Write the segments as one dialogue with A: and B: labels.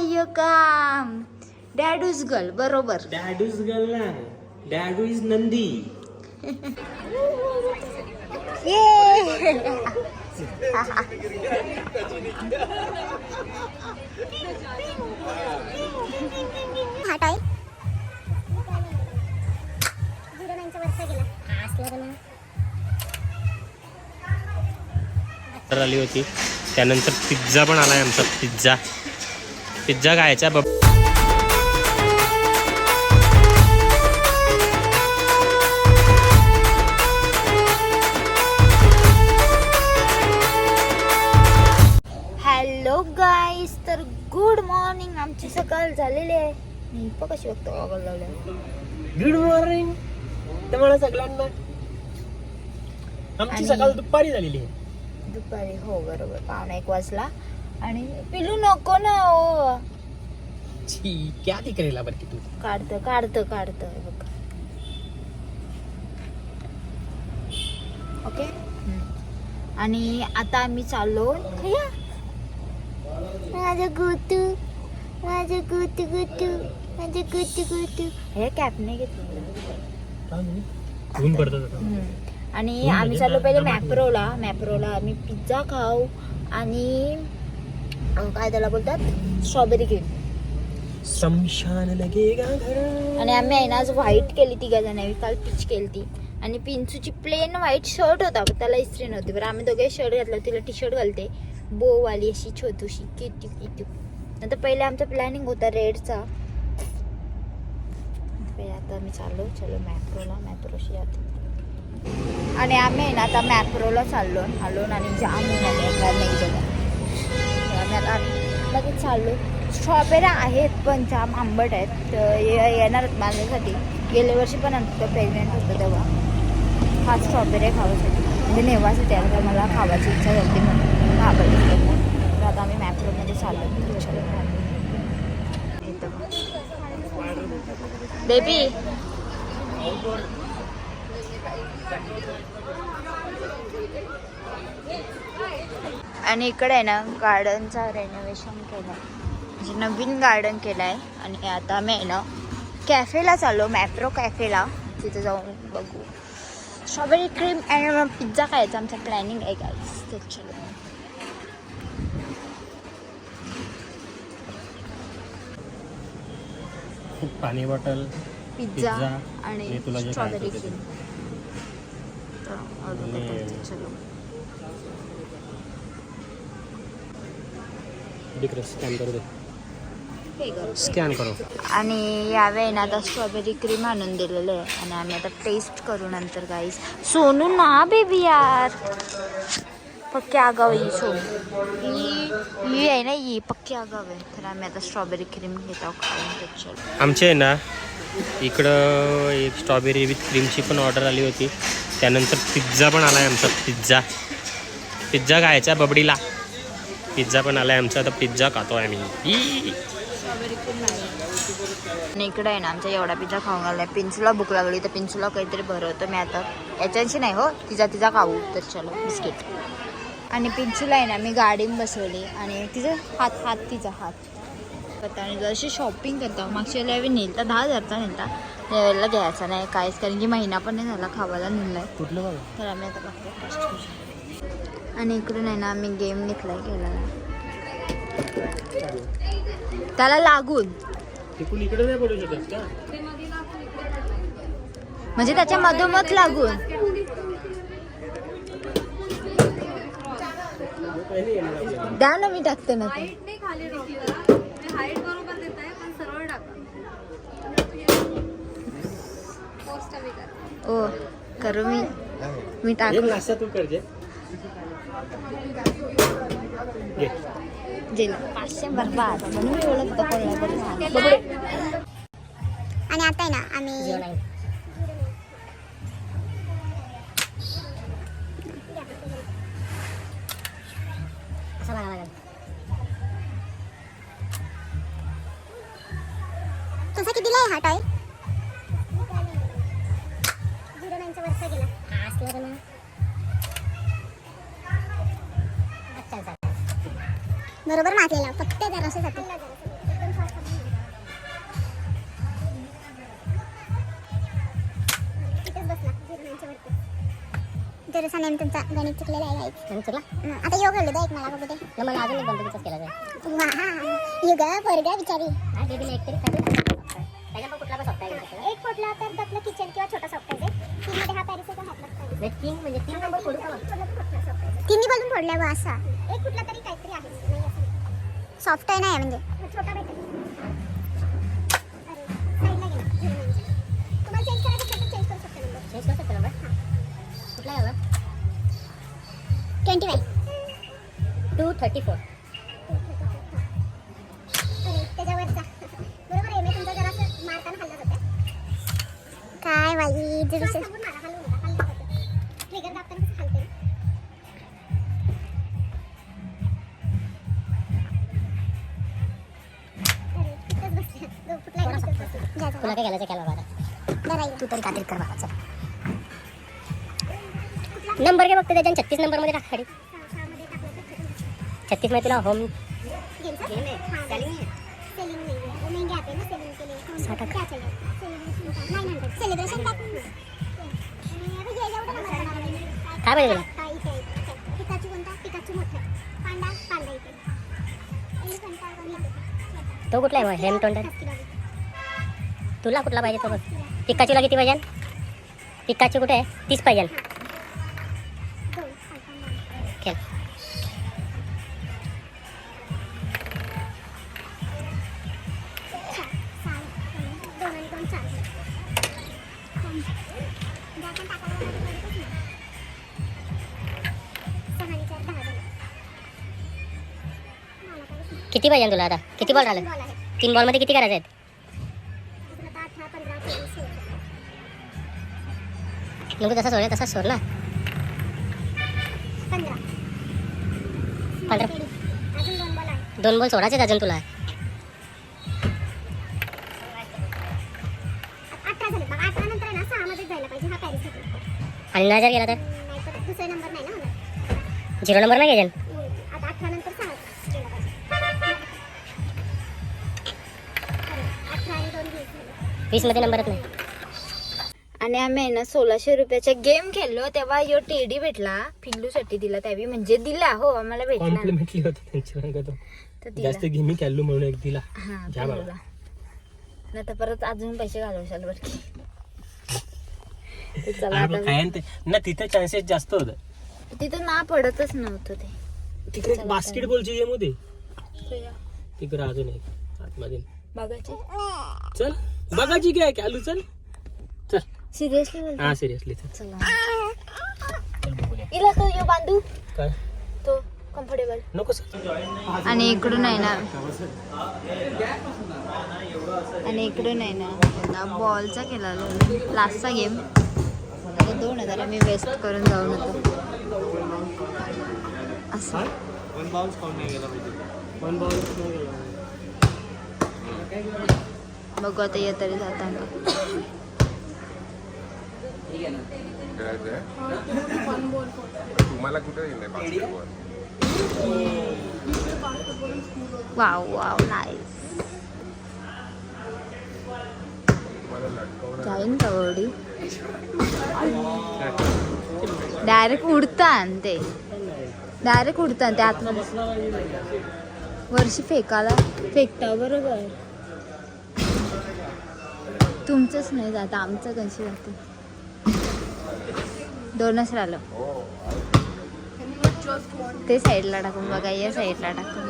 A: यो काम. डॅडूज गर्ल बरोबर.
B: डॅडूज गर्ल ना. डॅडू इज नंदी
C: हा
B: आली होती. त्यानंतर पिझ्झा पण आलाय आमचा पिझ्झा. पिझ्झा खायचा बघ
A: हॅलो गाईस तर गुड मॉर्निंग आमची सकाळ झालेली आहे. मी पण कशी बघतो गॉगल लावल्या
B: गुड मॉर्निंग तुम्हाला सगळ्यांना. आमची सकाळ दुपारी झालेली आहे.
A: दुपारी हो बरोबर. पावणा एक वाजला. आणि पिलू नको ना हो
B: छी क्या दिख रेला बरं की तू?
A: काढतं काढतं काढतं बघ. ओके? आणि आता आम्ही चाललो. खया? माझं गुतू माझं गुतू गुतू माझं गुतू गुतू. हे कॅप नाही घेतलं. आणि आम्ही चाललो पहिले मॅप्रोला मॅप्रोला आम्ही पिझ्झा खाऊ आणि काय त्याला बोलतात स्ट्रॉबेरी क्रीम
B: शमशान लगेगा
A: आणि आम्ही आहे ना आज व्हाईट केली तिघा जणांनी काल पिच केली ती आणि पिंचूची प्लेन व्हाईट शर्ट होता त्याला इस्त्री नव्हती. बरं आम्ही दोघे शर्ट घातला तिला टी शर्ट घालते. बो वाली अशी छोटूशी किती किती नंतर पहिले आमचा प्लॅनिंग होता रेडचा आता आम्ही चाललो चलो मॅप्रोला मॅप्रोशी आणि आम्ही आहे ना आता मॅप्रोला चाललो. आलो आणि जाम आता नाही बघा तर आम्ही लगेच चाललो. स्ट्रॉबेऱ्या आहेत पण जाम आंबट आहेत. तर ये- येणार आहेत माझ्यासाठी. गेल्या वर्षी पण आमचं प्रेग्नेंट होतं तेव्हा. हा स्ट्रॉबेऱ्या खावासाठी. म्हणजे नेवासाठी आलं तर मला खावायची इच्छा होती म्हणून. घाबरली. तर आता आम्ही मॅप्रोमध्ये चाललो चलो बेबी आणि इकडे आहे ना गार्डनचा रेनोव्हेशन केलं आहे म्हणजे नवीन गार्डन केलं आहे आणि आता आम्ही आहे ना कॅफेला चाललो मॅप्रो कॅफेला तिथे जाऊन बघू. स्ट्रॉबेरी क्रीम अँड पिझ्झा खायचा आमचा प्लॅनिंग आहे गाईस तर चलो.
B: पाणी बॉटल
A: पिझ्झा आणि स्ट्रॉबेरी. क्रीम तर
B: स्कॅन करू दे. स्कॅन करो.
A: आणि यावेळी ना आता स्ट्रॉबेरी क्रीम आणून दिलेलं आहे. आणि आम्ही आता टेस्ट करू नंतर गाईस सोनू ना बेबी यार. पक्की आगाव आहे ही सोनू. ही आहे ना ही पक्की आगाव आहे. तर आम्ही आता स्ट्रॉबेरी क्रीम घेत आहोत
B: आमचे आहे ना इकडं एक स्ट्रॉबेरी विथ क्रीमची पण ऑर्डर आली होती. त्यानंतर पिझ्झा पण आलाय आमचा पिझ्झा पिझ्झा खायचा बबडीला. पिझ्झा पण आलाय आमचा आता पिझ्झा खातोय आम्ही.
A: आणि इकडे आहे ना आमचा एवढा पिझ्झा खाऊन आलाय. पिंचूला भूक लागली तर पिंचूला काहीतरी भरवतो मी आता. याच्याशी नाही हो तिचा तिचा खाऊ तर चलो बिस्किट. आणि पिंचूला आहे ना मी गाडीत बसवली आणि तिचा हात हात तिचा हात. करता आणि जशी शॉपिंग करता मागच्या वेळेला नेलता दहा हजारचा नेलता. यावेळेला घ्यायचा नाही काहीच कारण की महिना पण नाही झाला खावायला नेलाय. तर आम्ही आता करू आणि इकडून आहे ना आम्ही गेम घेतलाय केला त्याला लागून.
B: तिकडून इकडे नाही बोलू शकत का?
A: म्हणजे त्याच्या मधोमध लागून. द्या ना मी टाकते ना
D: टाका. पोस्ट बी करा.
A: ओ करू मी. मी टाकू.
B: नाश्ता तू
A: पाचशे बरबाद म्हणून मी ओळखतो कोल्हापूर सांग
C: आणि आता आहे ना आम्ही तुझा नेम तुमचा गणित चुकलेला आहे guys. हं, आता योग घडलं एक मला बघू दे.
E: मला अजून एक गणपतीचाच केला
C: वा युग पोरगा बिचारी.
E: बेबीला एक तरी त्याच्या कुठला पण सोपता आहे
C: एक फोटला तर त्यातलं किचन किंवा छोटा सॉफ्ट आहे. तीन मध्ये हा पॅरिसचा हात लागतो
E: तीन म्हणजे तीन नंबर फोडू का
C: तिन्ही बाजून फोडल्या बा असा. एक कुठला तरी काहीतरी आहे. सॉफ्ट आहे नाही. म्हणजे. छोटा भेटेल. तुम्हाला चेंज करायचं चेंज करू शकता.
E: चेंज करू शकतो नंबर कुठला बाबा
C: 25. Two thirty four. काय बाई जरासं- सांगून मारा, हलवू नका, हलत होते. Trigger दाबताना कसं हलते ना. अरे, तिथंच बसले. जो कुठला आहे तिथंच बसले. जा, जा.
E: तुला काय घालायचं बाबा
C: जरा.
E: तू तरी कात्री कर बाबा चल नंबर घे बघते त्याच्या छत्तीस नंबरमध्ये टाक खाली. छत्तीसमध्ये तुला होम
C: काय
E: पाहिजे तुला? तो कुठला आहे मग? हेम टोंडर तुला कुठला पाहिजे तो बघ. पिकाचूला किती पाहिजे? पिकाची कुठे आहे? तीस पाहिजे. किती पाहिजे तुला आता? किती बॉल राहिले. तीन बॉलमध्ये किती करायचे आहेत. नको तसा सोड तसा सोड ना.
C: पंधरा. दोन बॉल
E: सोडायचे अजून तुला. आणि नाही जर गेला तर? झिरो नंबर नाही घ्यायचे?
C: झाले
E: वीसमध्ये नंबरच नाही.
A: आणि आम्ही आहे ना सोळाशे रुपयाचा गेम खेळलो तेव्हा यो टेडी भेटला. पिल्लूसाठी दिला त्यावेळी म्हणजे दिला हो आम्हाला भेटला.
B: कॉम्प्लिमेंटली होतं त्यांच्या रंग तो?
A: तर दिला.
B: जास्त गेमी कॅल्लू म्हणून एक दिला.
A: हा
B: घ्या बाबा.
A: परत अजून पैसे घालवशाल बरं चला आता
B: काय ते ना तिथे चान्सेस जास्त होत.
A: तिथं ना पडतच नव्हतं ते.
B: तिकडे एक बास्केटबॉलची गेम होती. तिकडे अजून एक. आतमध्ये.
A: बघायचे.
B: चल. बघायची काय कॅलू चल. चल.
A: सिरियसली
B: हा सिरियसली चल.
A: चला.
B: चल बघूया
A: इला तो यो बांधू.
B: काय?
A: तो कम्फर्टेबल
B: नको सर.
A: आणि इकडून आहे ना. आणि इकडून आहे ना बॉलचा केला लास्टचा गेम दोन हजार आम्ही वेस्ट करून जाऊन होतो असं. बघू आता ये तरी जाताना.
F: तुम्हाला कुठे
A: वाव वाव नाईस जाईन का एवढी डायरेक्ट उडतान ते. डायरेक्ट उडतान ते आतमध्ये. वर्षी फेकाला फेकता बरोबर. तुमचंच नाही जात आमचं कशी जाते दोनच राहिलं. ते साईडला टाकून बघा या साईडला टाकून.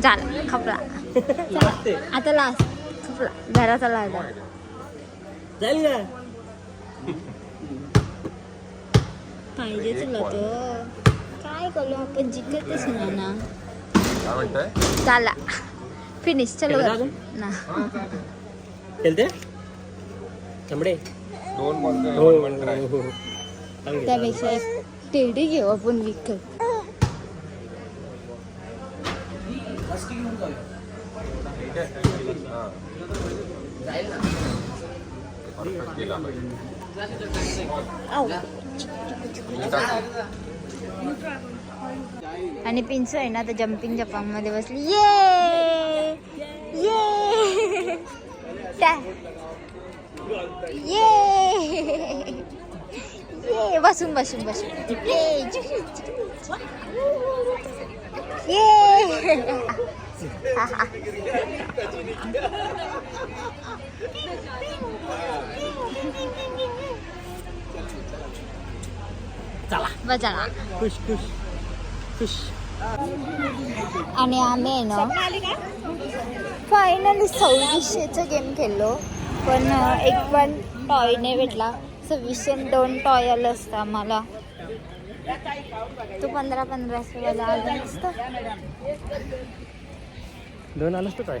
A: झालं खपला. चला, आता लास्ट खपला. घराचा लाजा पाहिजे तुला तो. काय करू आपण जिंकतच ना. झाला फिनिश चलो? ना
B: खेळते तांबडे
F: दोन बॉल
B: हो
F: वन ट्राय
B: हो, हो. चांगली आहे.
A: त्यापेक्षा एक टेडी घेऊ आपण विकत
F: हां परफेक्ट पाहिजे
A: आऊ. आणि पिंचू आहे ना तर जम्पिंग जपांगमध्ये बसली ये त्या- ये। ये बसून बसून बसून। ये ये। चला ना
B: खुश खुश खुश.
A: आणि आम्ही आहे ना फायनली सव्वीसशेचा गेम खेळलो. पण एक पण टॉय नाही भेटला. सव्वीसशे दोन टॉय आलं असतं आम्हाला. तू पंधरा पंधराशे वाला आलं नसतं.
B: दोन आलंच तर काय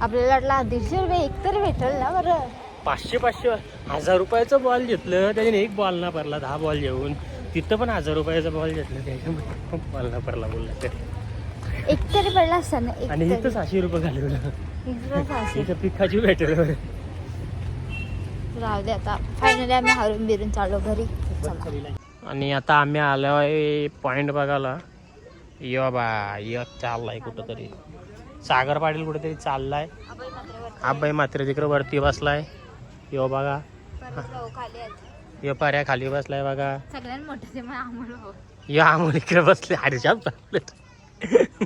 A: आपल्याला वाटलं दीडशे रुपये एक तर भेटेल ना बरं.
B: पाचशे पाचशे हजार रुपयाचं बॉल घेतलं त्याने एक बॉल ना पडला दहा बॉल घेऊन तिथं पण हजार रुपयाचा बॉल घेतलं त्याच्यामध्ये पडला बोलला तर
A: एक तरी पडला असता ना एक
B: आणि इथं सहाशे रुपये घालवलं. इथं पिकाची भेटेल
A: राहू दे आता. फायनली आम्ही हरून बिरून चाललो घरी.
B: आणि आता आम्ही आलो आहे पॉईंट बघायला. यो बा यो चाललाय कुठं तरी सागर पाटील कुठेतरी चाललाय आबाई मात्र तिकडे वरती बसलाय. यो बघा. यो पाऱ्या खाली बसलाय बघा.
A: सगळ्यात मोठं ते मग आम्हाला.
B: यो अमोल इकडे बसले. हरशाप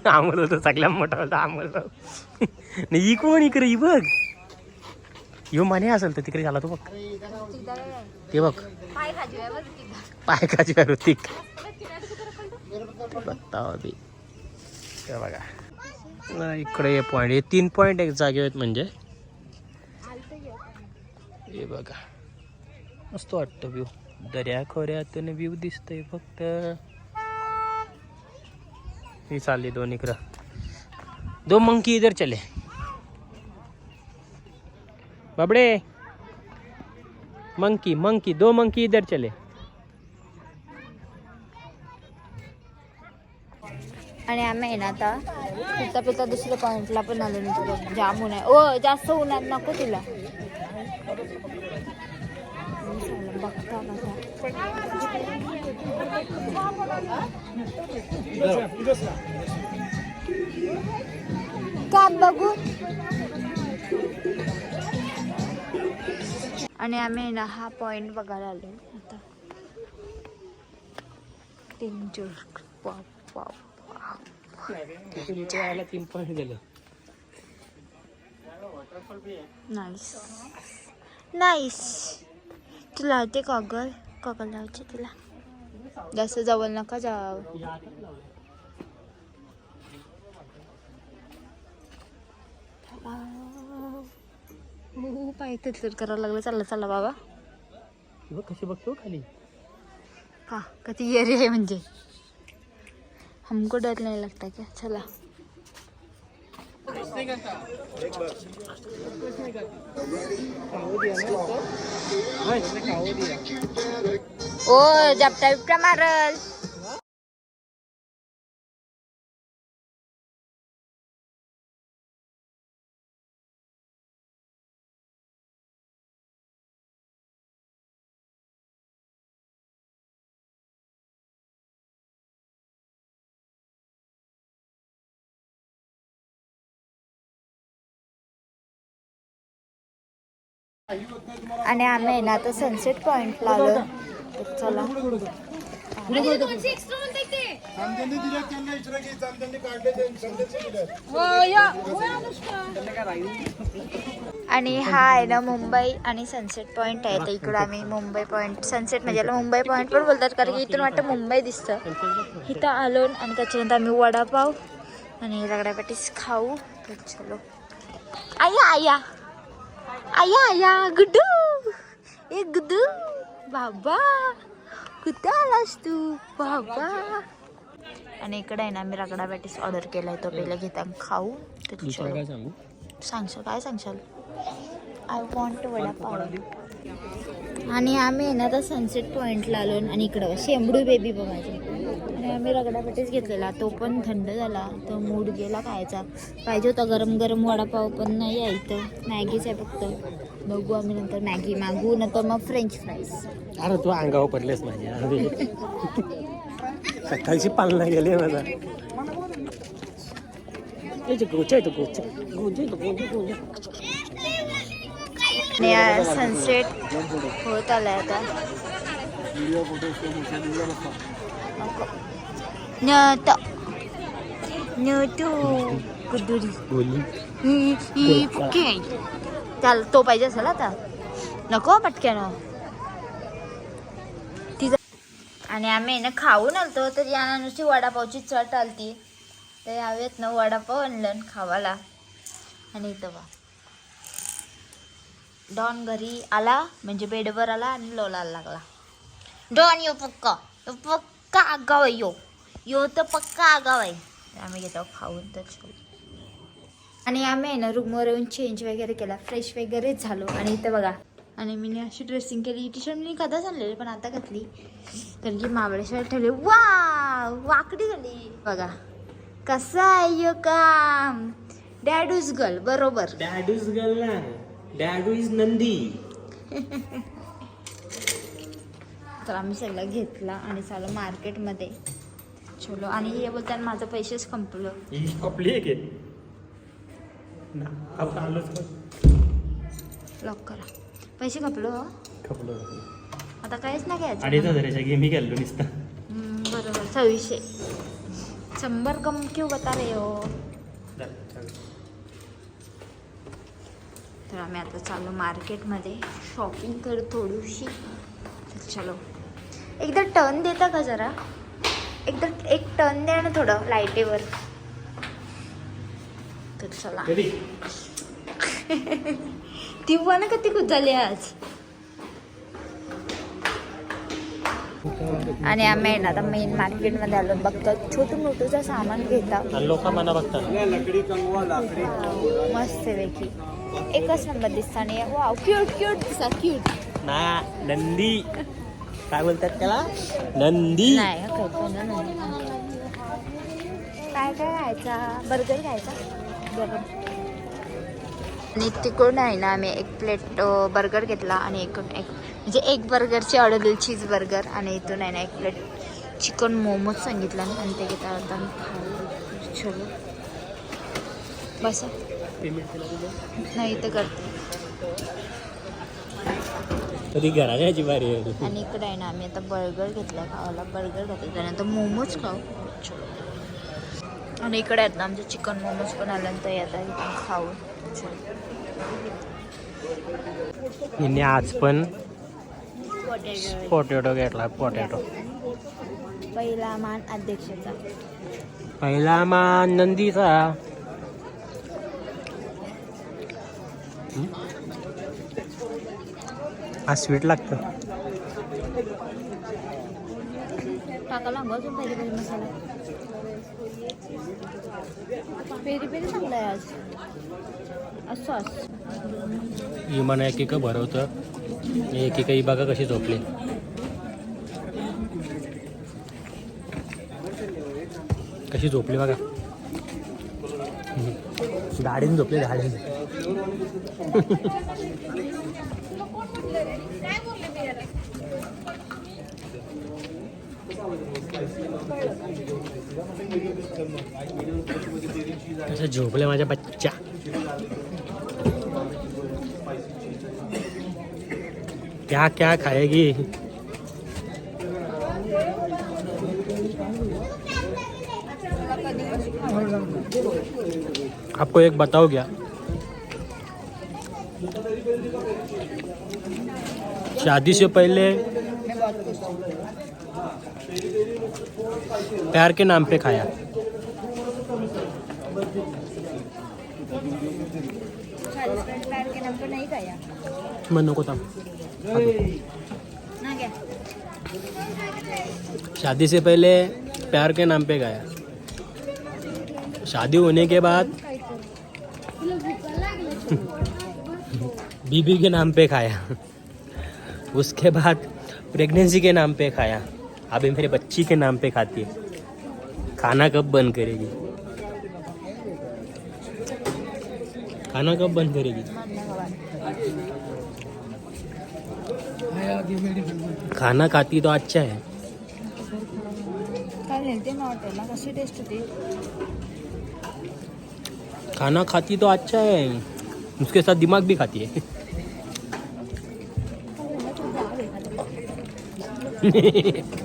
B: अमोल होतं सगळ्यात मोठा होता अमोल नाही ही कोण इकडे? ही बघ. यो माने असेल तर तिकडे झाला तो बघ. ते बघ.
A: पाय खाजी
B: ऋतिक बघा न, इकडे हे पॉईंट हे तीन पॉईंट एक जागे आहेत म्हणजे. हे बघा. मस्त वाटतं व्ह्यू दर्या खोऱ्यातून व्ह्यू दिसतोय फक्त. ही चालली दोन इकडं. दो मंकी इधर चले. बाबडे. मंकी मंकी दो मंकी इधर चले.
A: आणि आम्ही आहे ना आता पिता पिता दुसऱ्या पॉईंटला पण आलो नाही जाम होणार आहे. ओ जास्त उन्हात नको तुला. बघता बघा बघू आणि आम्ही ना हा पॉइंट बघायला आलो. आता. डेंजर वाव वाव
B: तीन पॉईंट दिलं
A: नाईस नाईस तू लावते कागल कागल लावते तुला. जास्त जवळ नका जाव पाय तर करावं लागलं. चाललं चालला बाबा.
B: बघ कशी बघतो खाली.
A: हा कधी एरिया आहे म्हणजे. हमको डर नाही लगता क्या? चला. ओ जपटा बिपटा मारल आणि आम्ही आहे ना आता सनसेट पॉइंट आलो तर चला. आणि हा आहे ना मुंबई आणि सनसेट पॉइंट आहे. तर इकडं आम्ही मुंबई पॉइंट सनसेट म्हणजे मुंबई पॉइंट पण बोलतात कारण की इथून वाटतं मुंबई दिसतं. इथं आलो आणि त्याच्यानंतर आम्ही वडापाव आणि रगडापॅटीस खाऊ. तर चलो. आया आया. आया आया गुड्डू ए गुड्डू बाबा कुठे आलास तू बाबा आणि इकडे आहे ना मी रगडा पॅटीस ऑर्डर केलाय तो पहिला घेता खाऊ तर सांगशाल काय सांगशाल आय वॉन्ट वडापाव आणि आम्ही आहे ना आता सनसेट पॉईंटला आलो आणि इकडं शेंबडू बेबी बघायचे आणि आम्ही रगडापॅटीस घेतलेला. तो पण थंड झाला. तो मूड गेला खायचा. पाहिजे होता गरम गरम वडापाव पण नाही आहे इथं. मॅगीच आहे फक्त. बघू आम्ही नंतर मॅगी मागू नंतर मग फ्रेंच फ्राईज.
B: अरे तू अंगावर पडलेस माझ्या सकाळची पालना गेली माझा.
A: सनसेट होत आलाय आता. न्यत न्यतू कुदुरी
B: बोलली
A: ही- ही फुके. त्याला तो पाहिजे असेल आता नको पटक्यानं तिचं आणि आम्ही ना खाऊन आलतो तर या नुसती वडापावची चट आलती तर यावेत ना वडापाव आणलं खावाला आणि इथं बा डॉन घरी आला म्हणजे बेडवर आला आणि लोलायला लागला डॉन यो पक्का यो पक्का आगाव आहे यो यो तर पक्का आगाव आहे. आम्ही घेतो खाऊन तर. आणि आम्ही आहे ना रूमवर येऊन चेंज वगैरे केला फ्रेश वगैरे झालो. आणि इथं बघा आणि मी अशी ड्रेसिंग केली. टी शर्ट मी कदाच आणलेली पण आता घातली. कारण की मावळे शर्ट ठेवले. वा वाकडी झाली. बघा. कसं आहे यो काम? डॅडूज गर्ल बरोबर.
B: डॅडू इज गर्ल ना. डॅडू इज नंदी.
A: तर आम्ही सगळं घेतला आणि चालू मार्केटमध्ये चलो आणि हे बोलताना माझं पैसेच संपलं
B: ही आपली आहे की ना आपण आलोच
A: लॉक करा. पैसे खपलो हो.
B: खपलो
A: आता काहीच नाही घ्यायचं.
B: अडीच हजाराच्या गेमी गेलो नुसतं.
A: हम्म, बरोबर सव्वीसशे. शंभर कम क्यू बता रे हो? तर आम्ही आता चालू मार्केटमध्ये शॉपिंग करू थोडीशी. तर चलो. एकदा टर्न देता का जरा? एकदा एक टर्न द्या ना थोडं लाईटेवर. तर चला. ती पण कधी कुचाली आज? आणि आम्ही ना आता मेन मार्केटमध्ये आलो. बघतो छोटं मोठंचं सामान घेता.
B: आणि लोक मना बघतात.
A: मस्त पैकी एकच नंबर दिसता आणि वाव क्यूट क्यूट दिसा क्यूट
B: ना नंदी. काय बोलतात त्याला? नंदी.
A: नाही हं, पण नाही. काय काय खायचा? बर्गर खायचा? बरोबर आणि तिकडून आहे ना आम्ही एक प्लेट बर्गर घेतला आणि एक एक म्हणजे एक बर्गरची ऑर्डर दिली चीज बर्गर आणि इथून आहे ना एक प्लेट चिकन मोमोज सांगितलं आणि ते घेता आता आम्ही खाऊ चलो. बसा. नाही तर करते.
B: कधी घरा यायची बारी आहे
A: आणि इकडे आहे ना आम्ही आता बर्गर घेतला खावाला बर्गर घेतला त्यानंतर मोमोज खाऊ. आणि इकडे आहेत ना आमचे चिकन मोमोज पण आल्यानंतर येतात खाऊ.
B: हिने आज पण पोटॅटो घेतला पोटॅटो
A: पहिला मान अध्यक्षाचा.
B: पहिला मान नंदीचा हा स्वीट लागतं
A: टाकाला अंग अजून peri peri masala peri peri चांगला आहे आज असं असं
B: ही म्हणा एक एक भरवतं. एक एक ही बघा कशी झोपली. कशी झोपली बघा. गाडीने झोपली गाडीने. असं झोपले माझ्या बच्चा. क्या क्या खाएगी? आपको एक बताओ क्या? शादी से पहले प्यार के नाम पे खाया।
A: के को घ्या
B: शादी से पहले प्यार के नाम पे गाया। शादी होने के बाद बीबी के नाम पे खाया। उसके बाद प्रेगनेंसी के नाम पे खाया। अभी मेरे बच्ची के नाम पे खाती है। खाना कब बंद करेगी? खाना कब बंद करेगी? खाना खाती तो अच्छा है। खाना खाती तो अच्छा है। उसके साथ दिमाग भी खाती है। आहे